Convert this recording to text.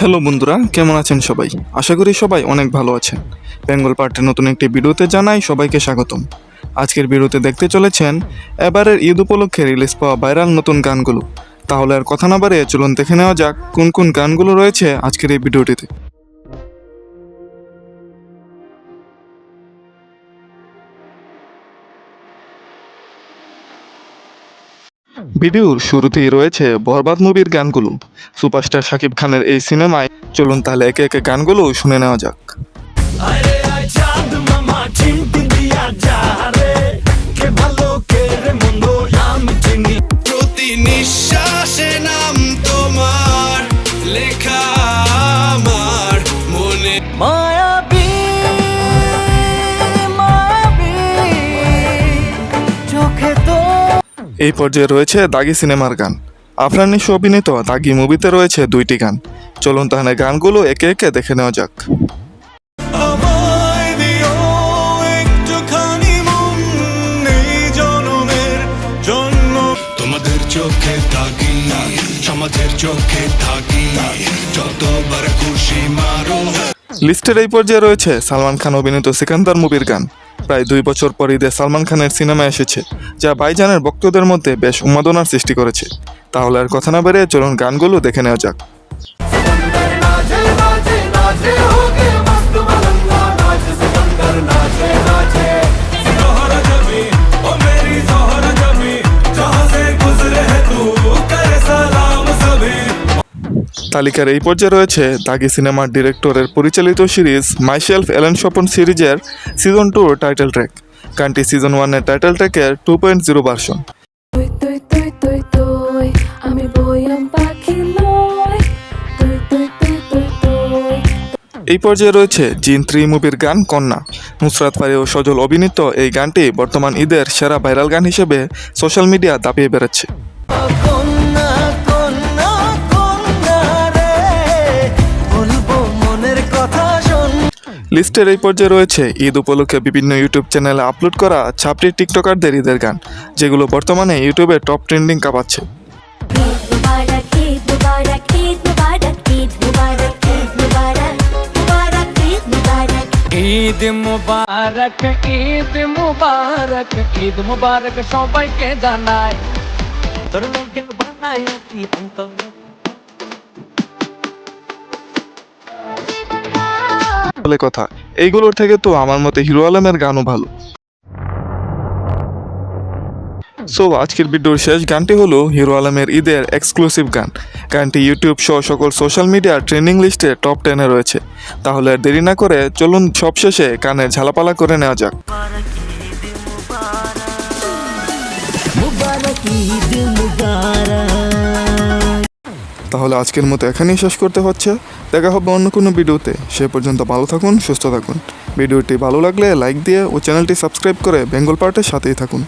Hello বন্ধুরা, কেমন আছেন সবাই? আশা করি সবাই অনেক ভালো আছেন। বেঙ্গল পার্টের নতুন একটি ভিডিওতে জানাই সবাইকে স্বাগতম। আজকের ভিডিওতে দেখতে চলেছেন এবারের ঈদ উপলক্ষে রিলিজ পাওয়া ভাইরাল নতুন গানগুলো। তাহলে আর কথা না বাড়িয়ে চলুন দেখে নেওয়া যাক কোন কোন গানগুলো রয়েছে আজকের এই ভিডিওটিতে। ভিডিওর শুরুতেই রয়েছে বরবাদ মুভির গানগুলো। সুপারস্টার শাকিব খানের এই সিনেমায় চলুন তাহলে একে একে গানগুলো শুনে নেওয়া যাক। এই পর্যায়ে রয়েছে দাগি সিনেমার গান। আফরান নিশো অভিনীত দাগি মুভিতে রয়েছে দুইটি গান। চলুন তাহলে গানগুলো একে একে দেখে নেওয়া যাক। আমায় দিও একটুখানি এই জনমের জন্য। তোমাদের চোখে থাকি সমাজের চোখে থাকি যতবার খুশি মারো। লিস্টের এই পর্যায়ে রয়েছে সালমান খান অভিনীত সিকান্দার মুভির গান। প্রায় দুই বছর পর ঈদে সালমান খানের সিনেমা এসেছে, যা ভাইজানের ভক্তদের মধ্যে বেশ উন্মাদনার সৃষ্টি করেছে। তাহলে আর কথা না বেড়ে চলুন গানগুলো দেখে নেওয়া যাক। তালিকার এই পর্যায়ে রয়েছে দাগি সিনেমার ডিরেক্টরের পরিচালিত সিরিজ মাইশেলফ এলেন স্বপন সিরিজের সিজন টুর টাইটেল ট্র্যাক। গানটি সিজন ওয়ানের টাইটেল ট্র্যাকের টু পয়েন্ট জিরো ভার্সন। এই পর্যায়ে রয়েছে জিন থ্রি মুভির গান কন্যা। নুসরাত ফারি ও সজল অভিনীত এই গানটি বর্তমান ঈদের সেরা ভাইরাল গান হিসেবে সোশ্যাল মিডিয়া দাপিয়ে বেড়াচ্ছে। লিস্টের এই পর্যায়ে রয়েছে ঈদ উপলক্ষে বিভিন্ন ইউটিউব চ্যানেলে আপলোড করা ছাপটি টিকটকারদের ঈদের গান যেগুলো বর্তমানে ইউটিউবে টপ ট্রেন্ডিং কাঁপাচ্ছে। ঈদ মুবারক ঈদ মুবারক ঈদ মুবারক সবাইকে জানাই। তোর লোকে বলে কথা। এইগুলোর থেকে তো আমার মতে হিরো আলমের গানও ভালো। সো আজকের ভিডিওর শেষ গানটি হলো হিরো আলমের ঈদের এক্সক্লুসিভ গান। গানটি ইউটিউব সহ সকল সোশ্যাল মিডিয়ার ট্রেন্ডিং লিস্টে টপ টেনে রয়েছে। তাহলে আর দেরি না করে চলুন সবশেষে কানের ঝালাপালা করে নেওয়া যাক। মুবারক। তাহলে আজকের মতো এখানেই শেষ করতে হচ্ছে। দেখা হবে অন্য কোনো ভিডিওতে। সে পর্যন্ত ভালো থাকুন, সুস্থ থাকুন। ভিডিওটি ভালো লাগলে লাইক দিয়ে ও চ্যানেলটি সাবস্ক্রাইব করে বেঙ্গল পার্টের সাথেই থাকুন।